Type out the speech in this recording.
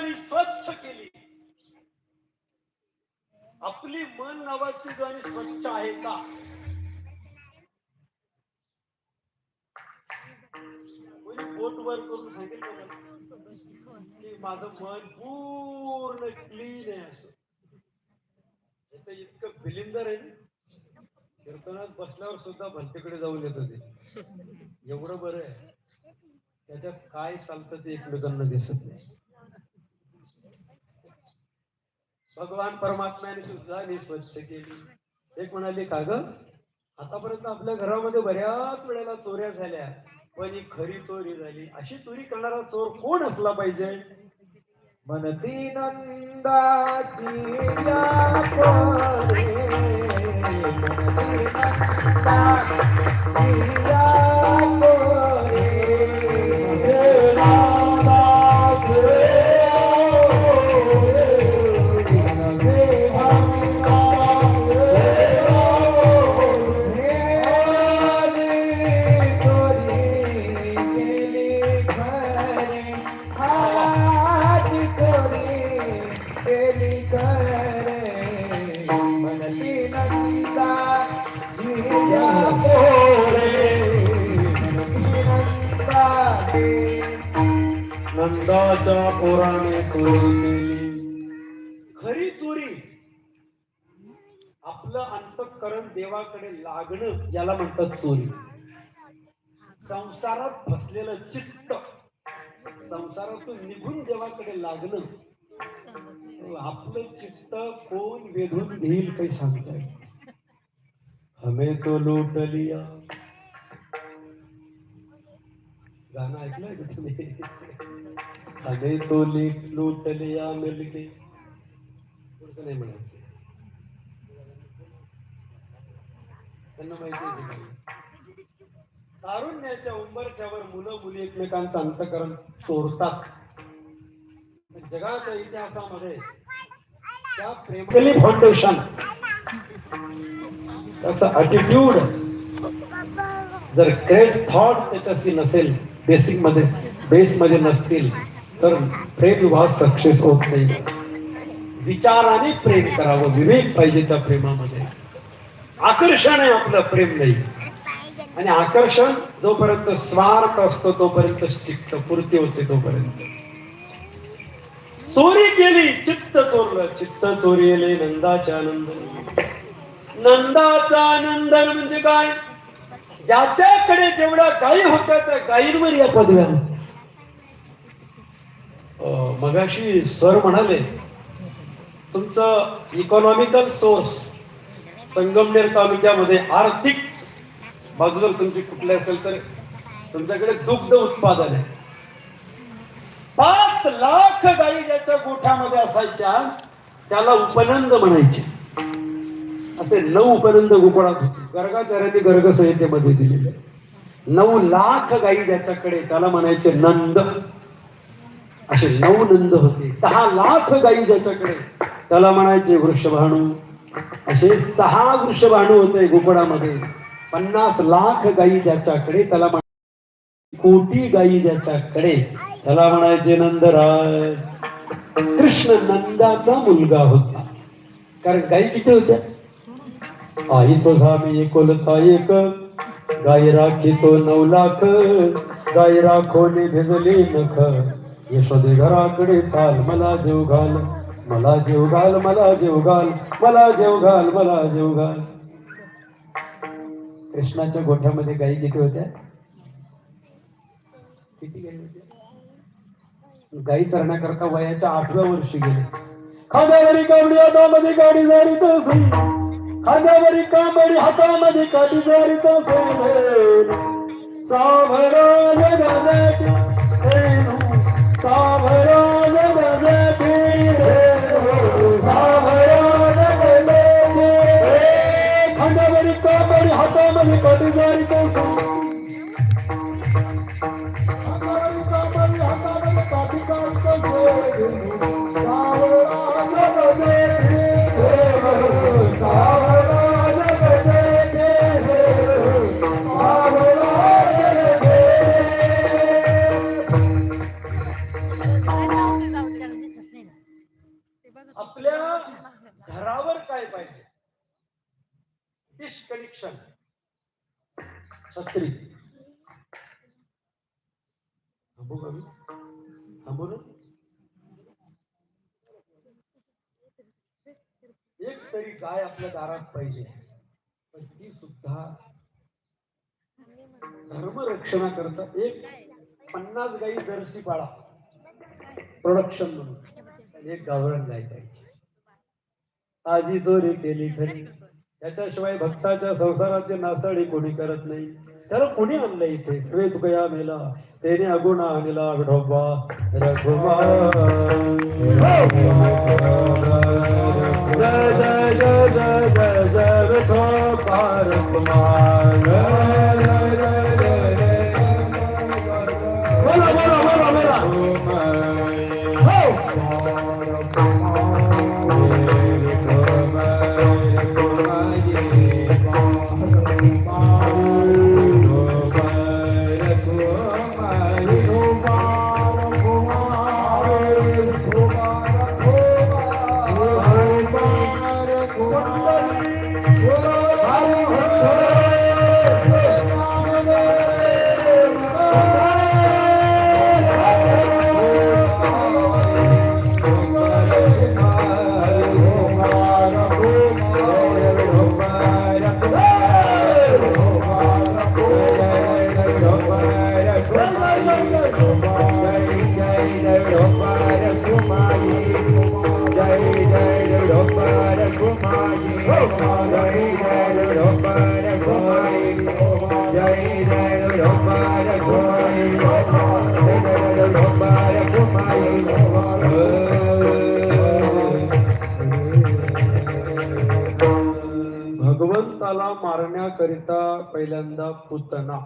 आणि स्वच्छ केली. आपली मन नावाची गाणी स्वच्छ आहे का? बोट वर करून सांगितलं की? माझं मन पूर्ण क्लीन आहे असं. इतकं बिलिंदर आहे कीर्तनात बसल्यावर सुद्धा भलतेकडे जाऊन येत ते. एवढं बरं आहे. त्याच्यात काय चालतं ते एकमेकांना दिसत नाही. भगवान परमात्म्याने सुद्धा मी स्वच्छ केली. एक म्हणाले का ग? आतापर्यंत आपल्या घरामध्ये बऱ्याच वेळेला चोऱ्या झाल्या पण ही खरी चोरी झाली. अशी चोरी करणारा चोर कोण असला पाहिजे? मनती नंदाची नंदाच्या पोराने खरी चोरी. आपलं अंतकरण देवाकडे लागणं याला म्हणतात चोरी. संसारात फसलेलं चित्त संसारातून निघून देवाकडे लागलं आपलं चित्त कोण वेधून घेईल काही सांगताय हमे तो लूट लिया. गाणं ऐकलंय का तुम्ही? हमे तो लीट लुटलिया मिलके पुढचं नाही म्हणायचं. त्यांना माहिती तारुण्याच्या उंबरठ्यावर मुलं मुली एकमेकांचं अंतकरण चोरतात जगाच्या इतिहासामध्ये त्या प्रेमली फाउंडेशन त्याचा अटिट्यूड जर ग्रेट थॉट त्याच्याशी नसेल बेसिकमध्ये बेस मध्ये नसतील तर प्रेम विवाह सक्सेस होत नाही. विचाराने प्रेम करावं विवेक पाहिजे त्या प्रेमामध्ये. आकर्षण आहे आपलं प्रेम नाही. आणि आकर्षण जोपर्यंत स्वार्थ असतो तोपर्यंत टिकत पूर्ती होते तोपर्यंत. चोरी केली चित्त चोरलं चित्त चोरी नंदाचा आनंद. नंदाचा आनंद म्हणजे काय? ज्याच्याकडे जेवढ्या गायी होत्या त्या गायींवर या पदव्या होत्या. अं, मगाशी सर म्हणाले तुमचं इकॉनॉमिकल सोर्स संगमनेर तालुक्यामध्ये आर्थिक बाजू जर तुमची कुठली असेल तर तुमच्याकडे दुग्ध उत्पादन आहे पाच लाख गायी ज्याच्या गोठ्यामध्ये असायच्या त्याला उपनंद म्हणायचे असे नऊ उपनंद गोकुळात होते. गर्गाचार्यांनी गर्ग संहितेमध्ये दिलेले. नऊ लाख गायी ज्याच्याकडे त्याला म्हणायचे नंद. असे नऊ नंद होते. दहा लाख गायी ज्याच्याकडे त्याला म्हणायचे वृषभाणू. असे सहा वृषभाणू होते गोकुळामध्ये. पन्नास लाख गायी ज्याच्याकडे त्याला कोटी गायी ज्याच्याकडे त्याला म्हणायचे नंदराज. कृष्ण नंदाचा मुलगा होता. कारण गायी किती होत्या? आई तो झामी एकोलता एक. गाय राखी तो नऊ लाख. गाई राखोने भिजली नख. यशोदे घराकडे चाल मला जीव घाल. मला जीव घाल मला जीव घाल. मला जीव घाल मला जीव घाल. कृष्णाच्या गोठ्यामध्ये गायी किती होत्या? किती गायी होत्या? गायी चरण्याकरता वयाच्या आठव्या वर्षी गेले. खांद्यावरी आता मध्ये गाडी झाली तसे खांद्यावरी कांबडी हातामध्ये काठी झाली तसे साभराज गजाटी रेणू आपल्या घरावर काय पाहिजे? कनेक्शन छत्री. एक तरी गाय आपल्या दारात पाहिजे. पण ती सुद्धा धर्मरक्षणाकरता एक पन्नास गाई जर्सी पाळा. प्रोडक्शन म्हणून. आणि एक गावरण गाय पाहिजे आजी चोरी केली खरी त्याच्याशिवाय भक्ताच्या संसाराचे नासाडी कोणी करत नाही. त्याला कोणी आणलं इथे? सगळे तुका या मेला. त्याने अगुणा आणला विठोबा. भगवंताला मारण्याकरिता पहिल्यांदा पुतना.